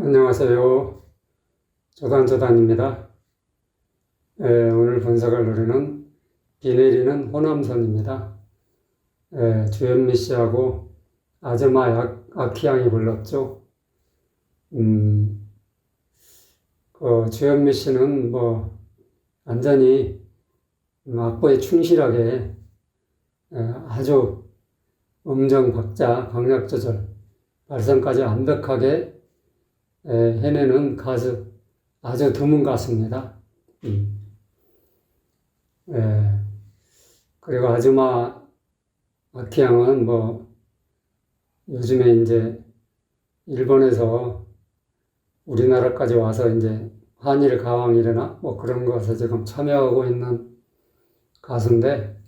안녕하세요. 조단조단입니다. 에, 오늘 분석할 노래는 비 내리는 호남선입니다. 에, 주현미 씨하고 아즈마 악, 아키양이 불렀죠. 음, 그 주현미 씨는 뭐 완전히 악보에 충실하게 에, 아주 음정 박자, 강약 조절, 발성까지 완벽하게 에, 해내는 가수, 아주 드문 가수입니다. 음. 에, 그리고 아즈마 아키양은 뭐 요즘에 이제 일본에서 우리나라까지 와서 이제 한일 가왕이래나 뭐 그런 것에 지금 참여하고 있는 가수인데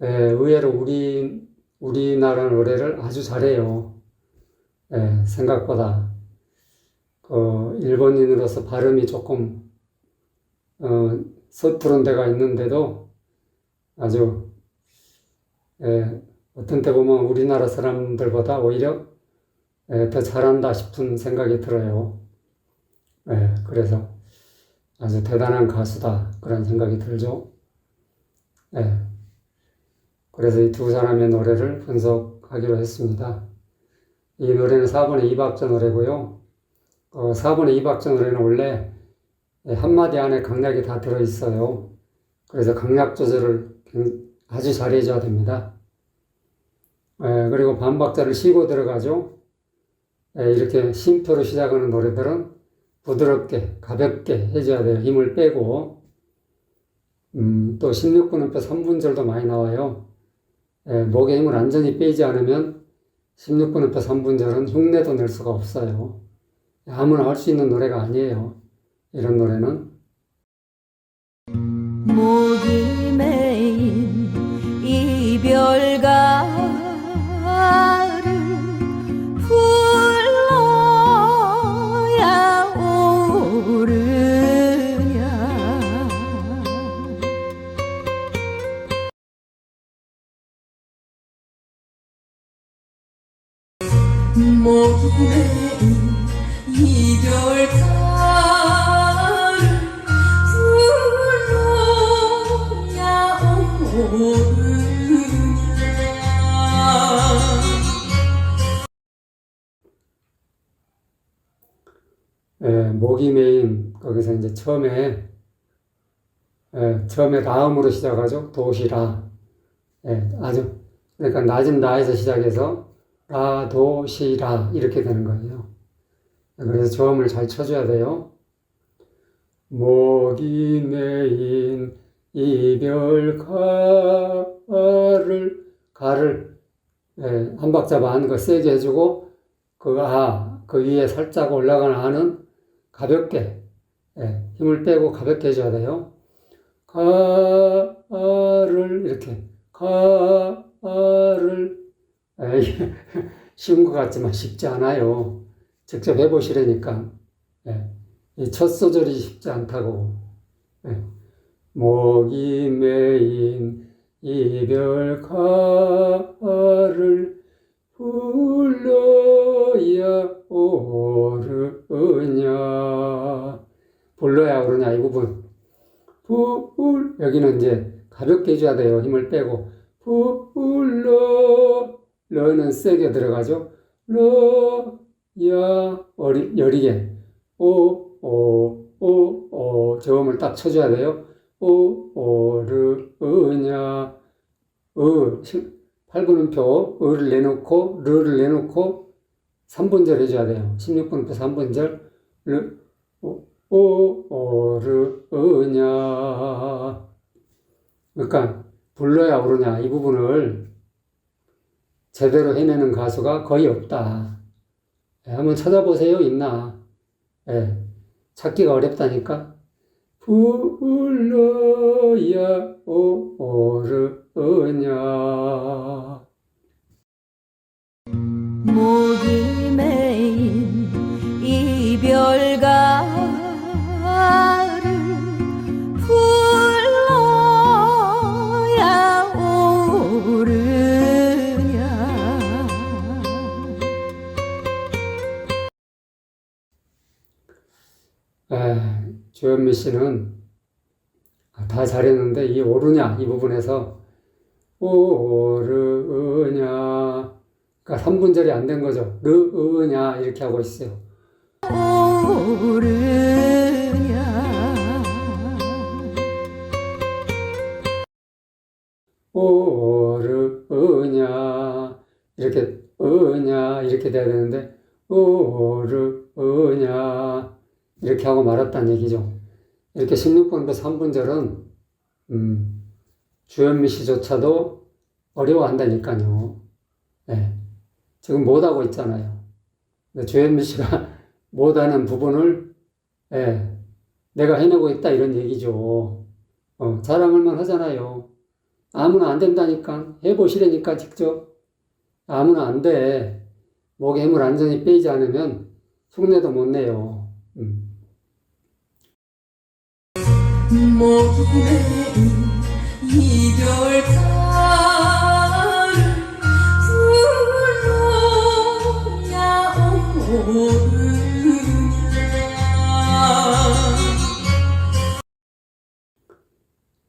에, 의외로 우리 우리나라 노래를 아주 잘해요. 에, 생각보다 그 일본인으로서 발음이 조금 어, 서투른 데가 있는데도 아주 에, 어떤 때 보면 우리나라 사람들보다 오히려 에, 더 잘한다 싶은 생각이 들어요. 에, 그래서 아주 대단한 가수다 그런 생각이 들죠. 에, 그래서 이 두 사람의 노래를 분석하기로 했습니다. 이 노래는 4번의 2박자 노래고요. 어, 4번의 2 박자 노래는 원래 한마디 안에 강약이 다 들어있어요. 그래서 강약 조절을 아주 잘해줘야 됩니다. 에, 그리고 반박자를 쉬고 들어가죠. 에, 이렇게 쉼표로 시작하는 노래들은 부드럽게, 가볍게 해줘야 돼요. 힘을 빼고. 음, 또 16분음표 3분절도 많이 나와요. 에, 목에 힘을 완전히 빼지 않으면 16분음표 3분절은 흉내도 낼 수가 없어요. 아무나 할 수 있는 노래가 아니에요. 이런 노래는. 목이 메인 이별가를 불러야 오르냐 목이 메인 이별 가를 불러야 오르냐 에, 목이 메인 거기서 이제 처음에 에, 처음에 라음으로 시작하죠. 도시라. 에, 아주 그러니까 낮은 라에서 시작해서 라, 도, 시, 라 이렇게 되는 거예요. 그래서 저음을 잘 쳐줘야 돼요. 목이 메인 이별 가를 가를 에, 한 박자 반그 세게 해주고 그 아, 그 위에 살짝 올라가는 아는 가볍게 예, 힘을 빼고 가볍게 해줘야 돼요. 가를 이렇게 가를 예, 쉬운 것 같지만 쉽지 않아요. 직접 해보시라니까 예, 이첫 소절이 쉽지 않다고. 예, 목이 메인 이별 가를 불러야 오르냐. 불러야 오르냐 이 부분. 불 여기는 이제 가볍게 해줘야 돼요. 힘을 빼고. 불러 러는 세게 들어가죠. 러 야 어리 여리게. 오오오오. 저음을 딱 쳐줘야 돼요. 오 오르냐. 어 8분음표 을을 내놓고 르를 내놓고 3분절 해줘야 돼요. 16분음표 3분절. 르, 오, 오, 오, 르, 으냐. 그러니까 불러야 오르냐. 이 부분을 제대로 해내는 가수가 거의 없다. 예, 한번 찾아보세요. 있나? 예, 찾기가 어렵다니까. 불러야 오르냐 에, 조현미 씨는 아, 다 잘했는데 이 오르냐 이 부분에서 오르냐 그러니까 3분절이 안 된 거죠. 르으냐 이렇게 하고 있어요. 오르냐 오르냐 이렇게 으냐 이렇게 돼야 되는데 오르냐 이렇게 하고 말았다는 얘기죠. 이렇게 16번부터 3분절은 음, 주현미 씨조차도 어려워한다니까요. 예. 지금 못하고 있잖아요. 주현미 씨가 못하는 부분을 예, 내가 해내고 있다 이런 얘기죠. 어, 자랑할만 하잖아요. 아무나 안 된다니까. 해보시라니까, 직접. 아무나 안 돼. 목에 힘을 완전히 빼지 않으면 흉내도 못 내요. 음.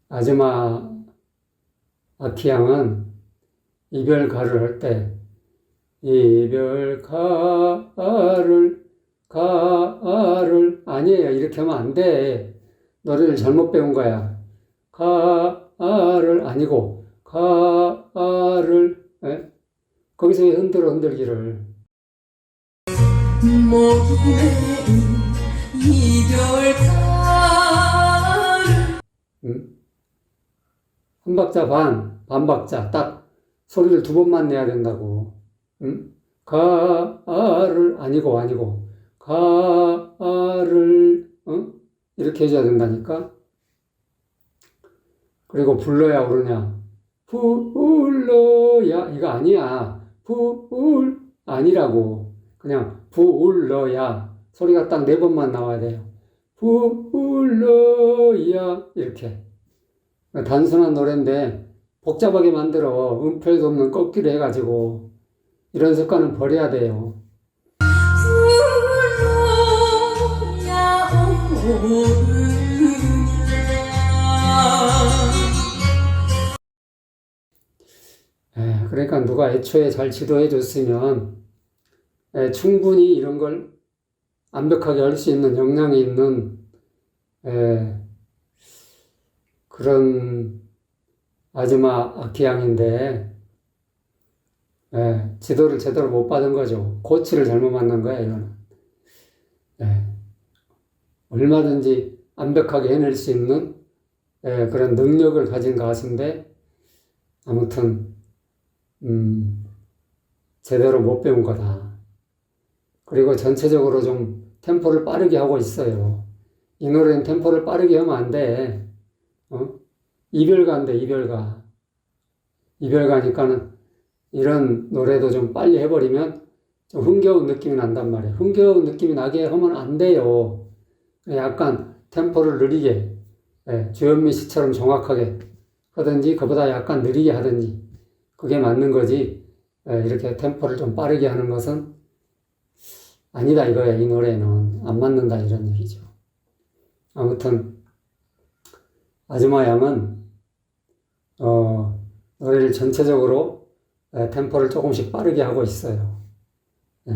아줌마 아키양은 이별가를 할 때, 이별가를, 가를, 아니에요. 이렇게 하면 안 돼. 노래를 잘못 배운 거야. 가를 아니고, 가를, 예? 거기서 왜 흔들어, 흔들기를. 음? 한 박자 반, 반 박자, 딱 소리를 두 번만 내야 된다고. 음? 가를 아니고 아니고 가를 어? 이렇게 해줘야 된다니까. 그리고 불러야 오르냐? 불러야 이거 아니야. 불 아니라고. 그냥 불러야 소리가 딱 네 번만 나와야 돼요. 불러야 이렇게. 단순한 노래인데 복잡하게 만들어 음표도 없는 꺾기를 해가지고 이런 습관은 버려야 돼요. 에, 그러니까 누가 애초에 잘 지도해 줬으면 에, 충분히 이런 걸 완벽하게 할 수 있는 역량이 있는 에, 그런 아줌마 아키양인데 에, 지도를 제대로 못 받은 거죠. 코치를 잘못 만난 거야 이거는. 에, 얼마든지 완벽하게 해낼 수 있는 에, 그런 능력을 가진 가수인데 아무튼 음, 제대로 못 배운 거다. 그리고 전체적으로 좀 템포를 빠르게 하고 있어요. 이 노래는 템포를 빠르게 하면 안 돼. 어? 이별가인데, 이별가. 이별가니까는 이런 노래도 좀 빨리 해버리면 좀 흥겨운 느낌이 난단 말이에요. 흥겨운 느낌이 나게 하면 안 돼요. 약간 템포를 느리게, 예, 주현미 씨처럼 정확하게 하든지, 그보다 약간 느리게 하든지, 그게 맞는 거지. 예, 이렇게 템포를 좀 빠르게 하는 것은 아니다 이거야. 이 노래는 안 맞는다 이런 얘기죠. 아무튼 아줌마 양은 어, 노래를 전체적으로 예, 템포를 조금씩 빠르게 하고 있어요. 예,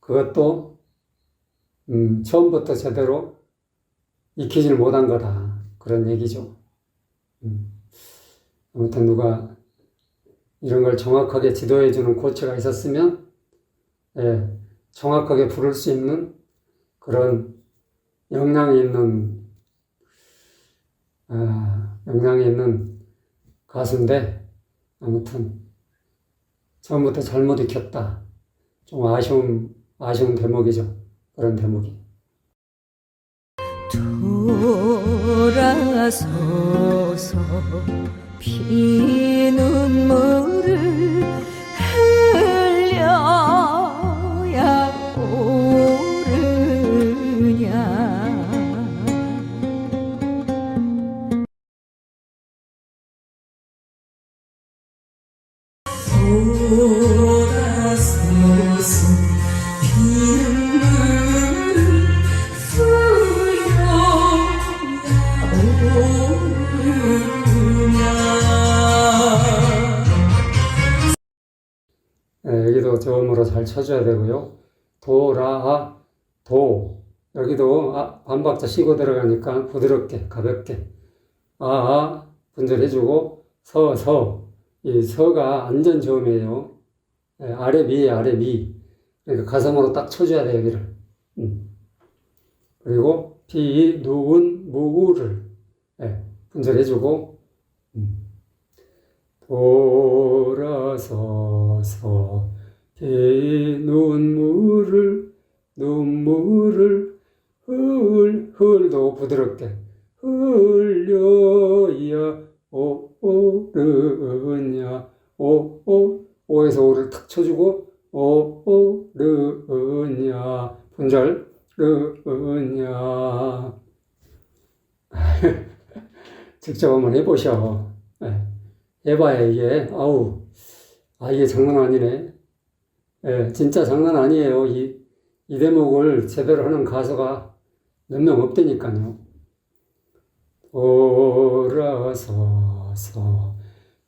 그것도 음, 처음부터 제대로 익히질 못한 거다 그런 얘기죠. 음, 아무튼 누가 이런 걸 정확하게 지도해주는 코치가 있었으면, 예, 정확하게 부를 수 있는 그런 역량이 있는, 아, 역량이 있는 가수인데, 아무튼, 처음부터 잘못 익혔다. 좀 아쉬운, 아쉬운 대목이죠. 그런 대목이. 돌아서서 피눈물을 흘려야 오르냐 돌 잘 쳐줘야 되고요. 도라 도 여기도 아, 반박자 쉬고 들어가니까 부드럽게 가볍게 아 분절해주고 서서 이 서가 안전 저음이에요. 예, 아래 미 아래 미 그러니까 가성으로 딱 쳐줘야 돼 여기를. 음. 그리고 피 누운 무를 예, 분절해주고 음. 돌아서서 피 눈물을 눈물을 흘 흘도 부드럽게 흘려야 오르냐. 오오 오에서 오를 탁 쳐주고 오르냐. 분절 르냐. 직접 한번 해보셔. 예. 해봐야 이게 아우 아 이게 장난 아니네. 예, 진짜 장난 아니에요. 이, 이 대목을 제대로 하는 가수가 몇 명 없다니까요. 돌아서서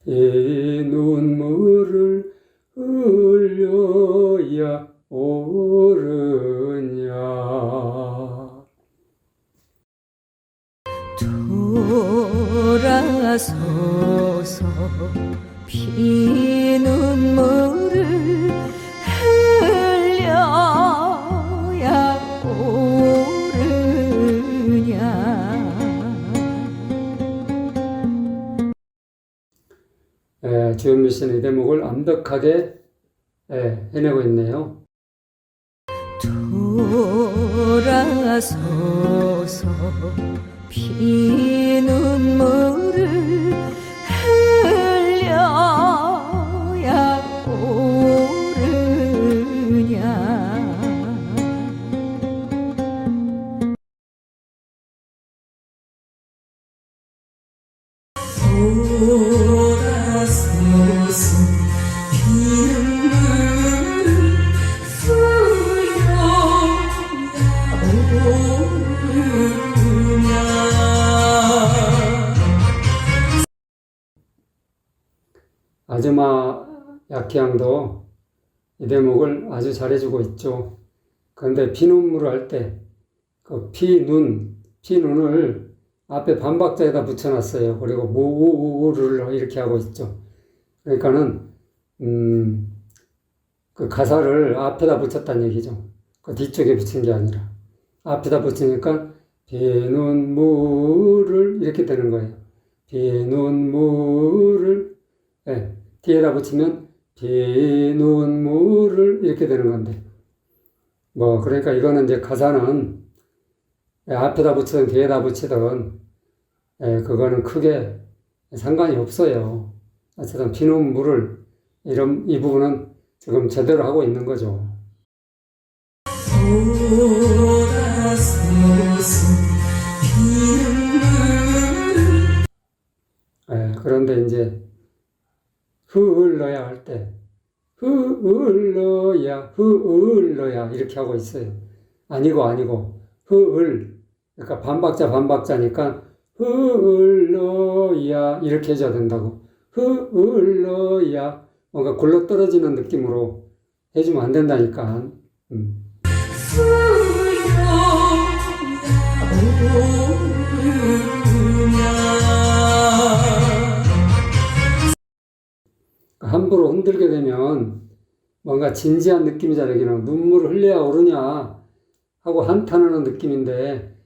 이 눈물을 흘려야 오르냐. 돌아서서 피는 물 씨는 이 대목을 완벽하게 예, 해내고 있네요. 돌아서서 피는 물을 흘려야 오르냐 돌 아즈마 약희양도 이 대목을 아주 잘해주고 있죠. 그런데 피눈물을 할 때, 그 피눈, 피눈을 앞에 반박자에다 붙여놨어요. 그리고 무를 이렇게 하고 있죠. 그러니까는, 음, 그 가사를 앞에다 붙였다는 얘기죠. 그 뒤쪽에 붙인 게 아니라. 앞에다 붙이니까 비눈물을 이렇게 되는 거예요. 비눈물을 예, 뒤에다 붙이면 비눈물을 이렇게 되는 건데 뭐 그러니까 이거는 이제 가사는 예, 앞에다 붙이든 뒤에다 붙이든 예, 그거는 크게 상관이 없어요. 어쨌든 비눈물을 이런 이 부분은 지금 제대로 하고 있는 거죠. 예, 그런데 이제 흘러야 할 때, 흘러야, 흘러야, 이렇게 하고 있어요. 아니고, 아니고, 흘. 그러니까 반박자, 반박자니까, 흘러야, 이렇게 해줘야 된다고. 흘러야, 뭔가 굴러 떨어지는 느낌으로 해주면 안 된다니까. 음. 뭔가 진지한 느낌이잖아요. 그냥 눈물을 흘려야 오르냐 하고 한탄하는 느낌인데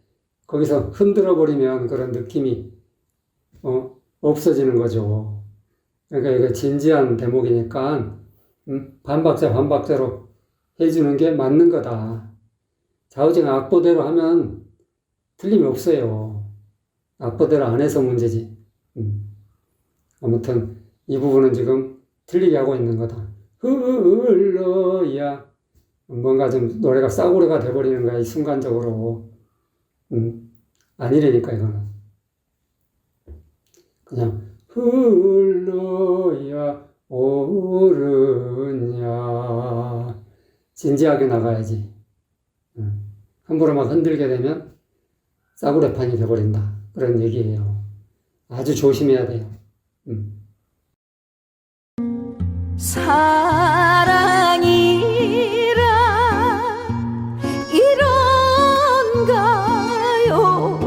거기서 흔들어 버리면 그런 느낌이 어, 없어지는 거죠. 그러니까 이거 진지한 대목이니까 음, 반박자 반박자로 해주는 게 맞는 거다. 좌우지가 악보대로 하면 틀림이 없어요. 악보대로 안 해서 문제지. 음. 아무튼 이 부분은 지금 틀리게 하고 있는 거다. 흘러야 뭔가 좀 노래가 싸구려가 돼버리는 거야, 이 순간적으로. 음, 아니라니까, 이거는. 그냥 흘러야 오르냐. 진지하게 나가야지. 음, 함부로 막 흔들게 되면 싸구려판이 돼버린다. 그런 얘기예요. 아주 조심해야 돼요. 음. 사랑이라 이런가요?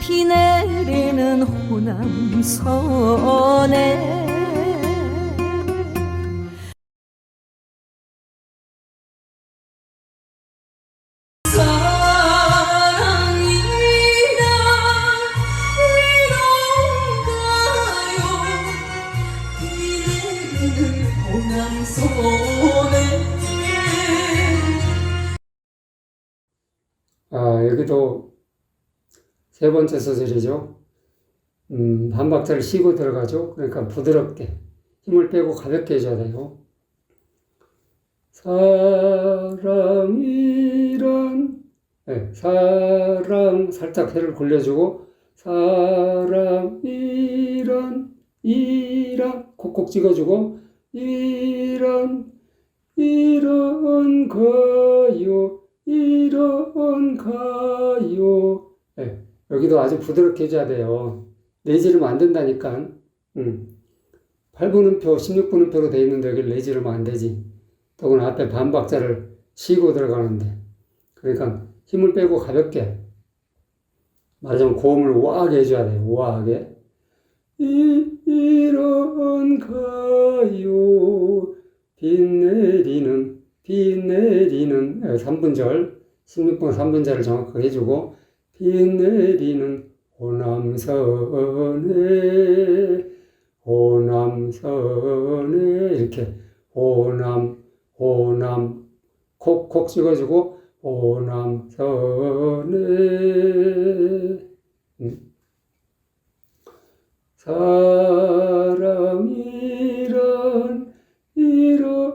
비 내리는 호남선에 아, 여기도 세 번째 소절이죠. 음, 한 박자를 쉬고 들어가죠. 그러니까 부드럽게 힘을 빼고 가볍게 해줘야 돼요. 사랑이란 네, 사랑 살짝 해를 굴려주고 사랑이란 이란 콕콕 찍어주고 이란 이런 거요 이런 가요. 네, 여기도 아주 부드럽게 해줘야 돼요. 내지르면 안 된다니까. 음. 8분음표 16분음표로 돼 있는데 여기를 내지르면 안 되지. 더구나 앞에 반박자를 쉬고 들어가는데. 그러니까 힘을 빼고 가볍게. 말하자면 고음을 우아하게 해줘야 돼요. 우아하게 이, 이런 가요. 비 내리는 비 내리는 3분절 16번 3분절을 정확하게 해주고 비 내리는 호남선에 호남선에 이렇게 호남 호남 콕콕 찍어주고 호남선에 음. 사랑이란 이런가요.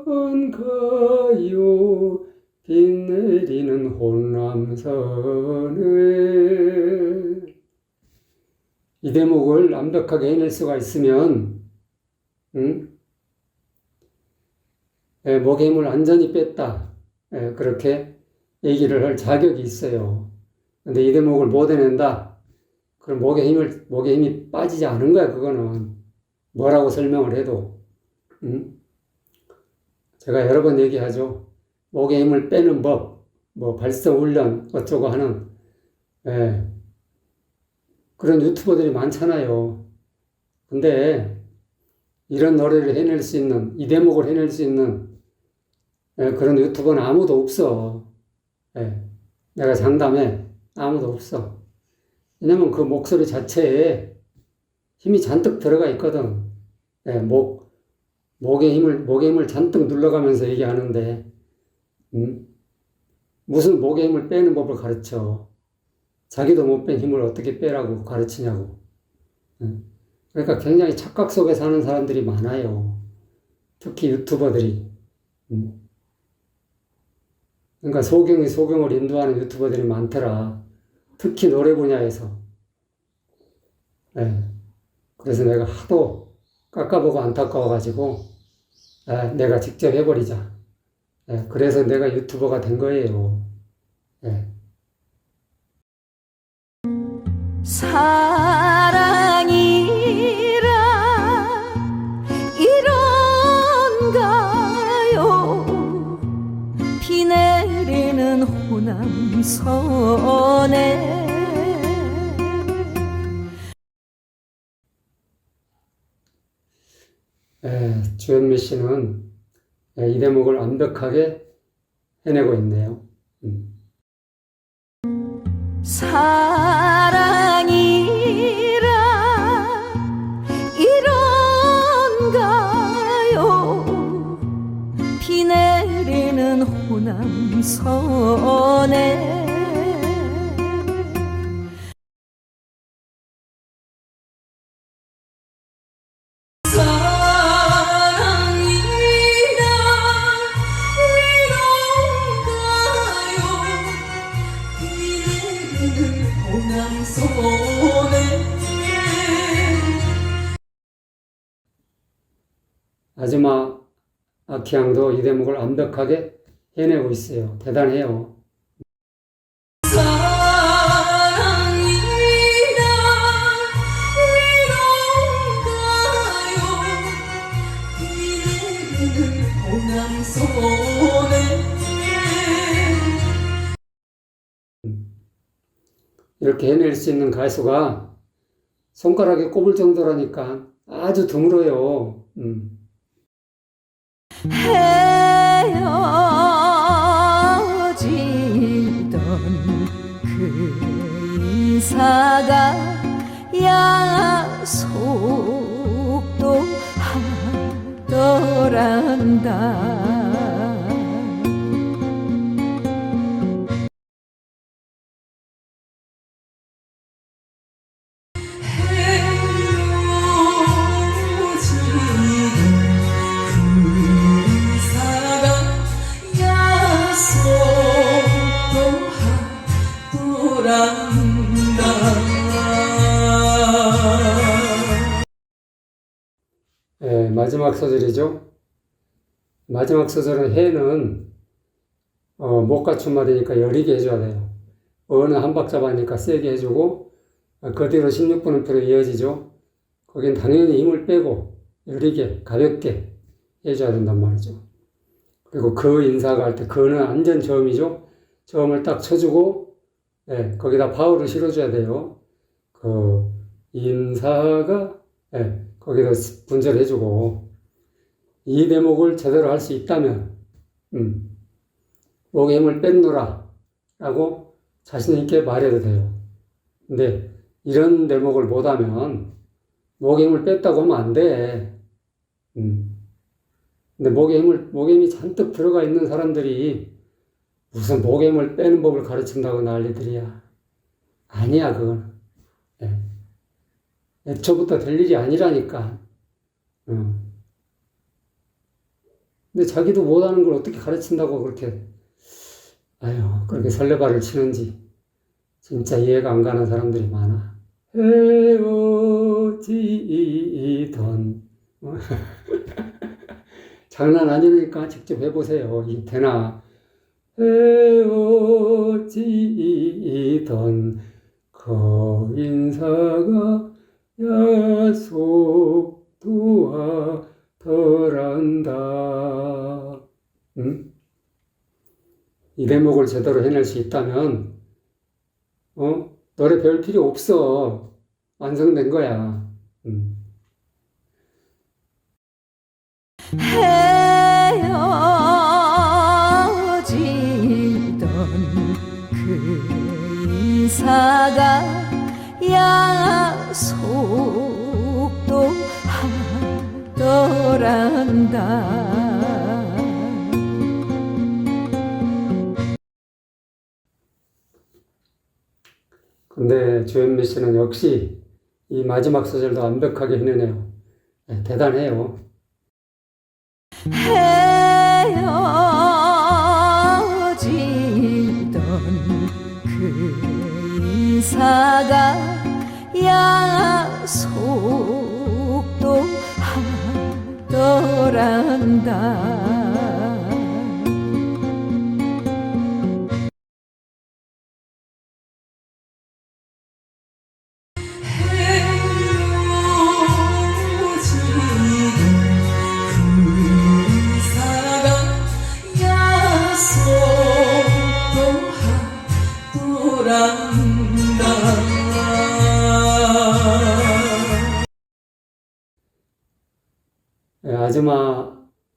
비 내리는 혼남선에 이 대목을 완벽하게 해낼 수가 있으면 응? 예, 목의 힘을 완전히 뺐다. 예, 그렇게 얘기를 할 자격이 있어요. 근데 이 대목을 못 해낸다 그럼 목의 힘을 목의 힘이 빠지지 않은 거야 그거는 뭐라고 설명을 해도 응? 제가 여러 번 얘기하죠. 목의 힘을 빼는 법, 뭐 발성 훈련 어쩌고 하는 예, 그런 유튜버들이 많잖아요. 근데 이런 노래를 해낼 수 있는 이 대목을 해낼 수 있는 예, 그런 유튜버는 아무도 없어. 예, 내가 장담해 아무도 없어. 왜냐면 그 목소리 자체에 힘이 잔뜩 들어가 있거든. 예, 목, 목의 힘을, 목의 힘을 잔뜩 눌러가면서 얘기하는데, 음? 무슨 목의 힘을 빼는 법을 가르쳐. 자기도 못 뺀 힘을 어떻게 빼라고 가르치냐고. 음? 그러니까 굉장히 착각 속에 사는 사람들이 많아요. 특히 유튜버들이. 음? 그러니까 소경이 소경을 인도하는 유튜버들이 많더라. 특히 노래 분야에서. 예. 그래서 내가 하도 깎아보고 안타까워가지고, 아, 내가 직접 해버리자. 예, 그래서 내가 유튜버가 된 거예요. 예. 사랑 비 내리는 호남선에 예, 주현미 씨는 예, 이 대목을 완벽하게 해내고 있네요. 음. 사 호남선에. 아즈마 아키양도 이 대목을 완벽하게 해내고 있어요. 대단해요. 이렇게 해낼 수 있는 가수가 손가락에 꼽을 정도라니까 아주 드물어요. 음. 사가 약속도 하더란다 소절이죠. 마지막 소절은 해는 어, 못 갖춘 말이니까 여리게 해줘야 돼요. 어는 한 박자 반이니까 세게 해주고 어, 그대로 16분음표로 이어지죠. 거긴 당연히 힘을 빼고 여리게 가볍게 해줘야 된단 말이죠. 그리고 그 인사가 할 때 그는 완전 저음이죠. 저음을 딱 쳐주고 예, 거기다 바울을 실어줘야 돼요. 그 인사가 예, 거기다 분절해주고 이 대목을 제대로 할 수 있다면 음, 목에 힘을 뺀노라 라고 자신 있게 말해도 돼요. 근데 이런 대목을 못하면 목에 힘을 뺐다고 하면 안 돼. 음. 근데 목에 힘을 목에 힘이 잔뜩 들어가 있는 사람들이 무슨 목에 힘을 빼는 법을 가르친다고 난리들이야. 아니야 그건. 예. 애초부터 될 일이 아니라니까. 어. 근데 자기도 못하는 걸 어떻게 가르친다고 그렇게, 아유, 그렇게 설레발을 치는지, 진짜 이해가 안 가는 사람들이 많아. 헤어지던, 어? 장난 아니니까 직접 해보세요. 이 되나. 헤어지던 그 인사가 약속도 하 더란다. 응? 이 대목을 제대로 해낼 수 있다면, 어? 노래 배울 필요 없어. 완성된 거야. 응. 헤어지던 그 인사가 하더란다 근데 조현미 씨는 역시 이 마지막 소절도 완벽하게 해내네요. 네, 대단해요. 헤어지던 그 인사가 약속 하더란다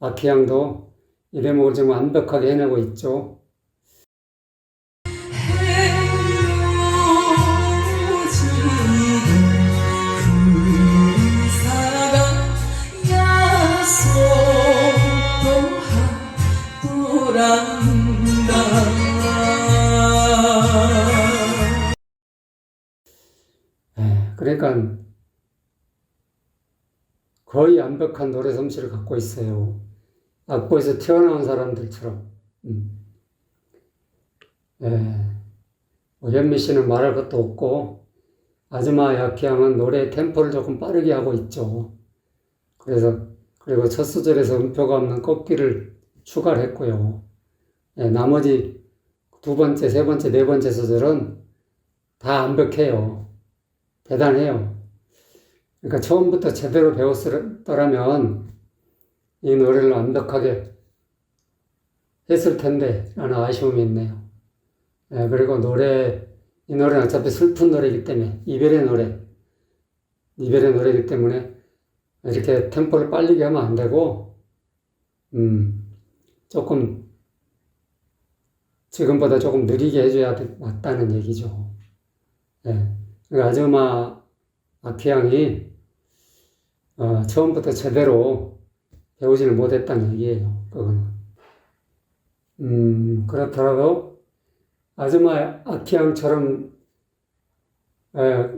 마 아키양도 이 대목을 지금 완벽하게 해내고 있죠. 예, 그러니까 거의 완벽한 노래 솜씨를 갖고 있어요. 악보에서 튀어나온 사람들처럼. 음. 예. 뭐 현미 씨는 말할 것도 없고, 아즈마 야키양은 노래 템포를 조금 빠르게 하고 있죠. 그래서, 그리고 첫 소절에서 음표가 없는 꺾기를 추가를 했고요. 예, 나머지 두 번째, 세 번째, 네 번째 소절은 다 완벽해요. 대단해요. 그러니까 처음부터 제대로 배웠더라면 이 노래를 완벽하게 했을 텐데 라는 아쉬움이 있네요. 예, 그리고 노래, 이 노래는 어차피 슬픈 노래이기 때문에 이별의 노래. 이별의 노래이기 때문에 이렇게 템포를 빨리게 하면 안 되고, 음, 조금, 지금보다 조금 느리게 해줘야 돼- 맞다는 얘기죠. 예. 그 아즈마 아키양이, 어, 처음부터 제대로 배우지를 못했다는 얘기예요. 그거는. 음, 그렇더라도 아즈마 아키양처럼 에,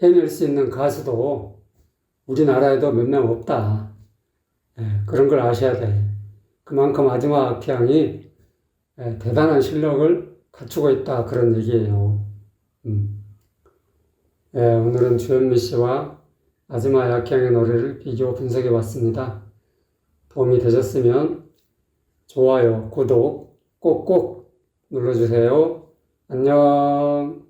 해낼 수 있는 가수도 우리나라에도 몇 명 없다. 예, 그런 걸 아셔야 돼. 그만큼 아즈마 아키양이 예, 대단한 실력을 갖추고 있다. 그런 얘기예요. 음. 예, 오늘은 주현미 씨와 아즈마 아키양의 노래를 비교 분석해 봤습니다. 도움이 되셨으면 좋아요, 구독 꼭꼭 눌러주세요. 안녕.